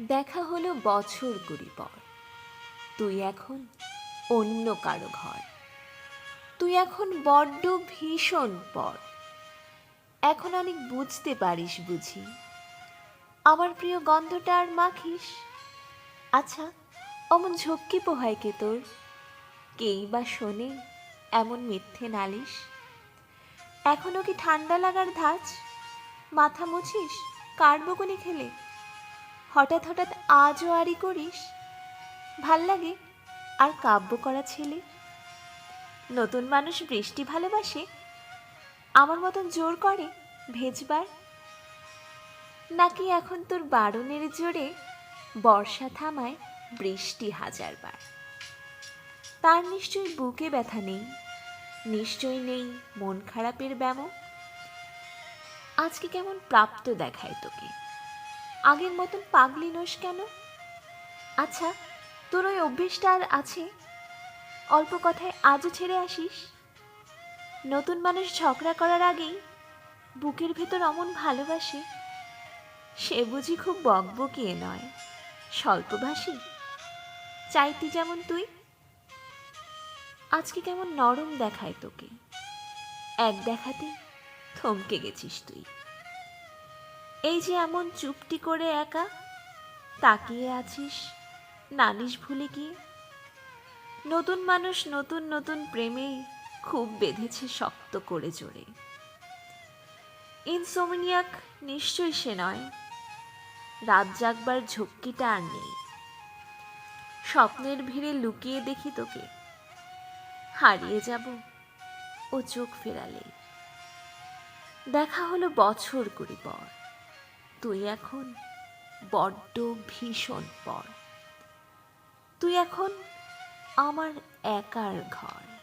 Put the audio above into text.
দেখা হলো বছর কুড়ি পর। তুই এখন অন্য কারও ঘর। তুই এখন বড্ড ভীষণ পর। এখন অনেক বুঝতে পারিস বুঝি। আমার প্রিয় গন্ধটা আর মাখিস। আচ্ছা অমন ঝক্কি পোহায় কে তোর? কেই বা শোনে এমন মিথ্যে নালিশ? এখনও কি ঠান্ডা লাগার ধাঁচ? মাথা মুছিস? কার বকুনি খেলে? হঠাৎ হঠাৎ আজও আরি করিস? ভালো লাগে আর কাব্য করা ছেলে? নতুন মানুষ বৃষ্টি ভালোবাসে? আমার মতন জোর করে ভেজবার? নাকি এখন তোর বারণের জোরে বর্ষা থামায় বৃষ্টি হাজারবার? তার নিশ্চয়ই বুকে ব্যথা নেই নিশ্চয় নেই মন খারাপের ব্যামো? আজকে কেমন প্রাপ্ত দেখায় তোকে? আগের মতন পাগলি নোস কেন? আচ্ছা তোর ওই অভ্যেসটা আর আছে? অল্প কথায় আজও ছেড়ে আসিস? নতুন মানুষ ঝগড়া করার আগেই বুকের ভেতর অমন ভালোবাসে? সে বুঝি খুব বকবকিয়ে নয়, স্বল্পভাষী? চাইতি যেমন তুই। আজকে কেমন নরম দেখায় তোকে। এক দেখাতে থমকে গেছিস তুই। এই যে এমন চুপটি করে একা, তাকিয়ে আছিস নালিশ ভুলে গিয়ে নতুন মানুষ নতুন নতুন প্রেমে খুব বেঁধেছে শক্ত করে জোরে। ইনসোমিনিয়াক নিশ্চয়ই সে নয়, রাত জাগবার ঝক্কিটা আর নেই। স্বপ্নের ভিড়ে লুকিয়ে দেখি তোকে, হারিয়ে যাব ও চোখ ফেরালে দেখা হলো বছর কুড়ি পর। তুই এখন বড্ড ভীষণ পর তুই এখন আমার একার ঘর।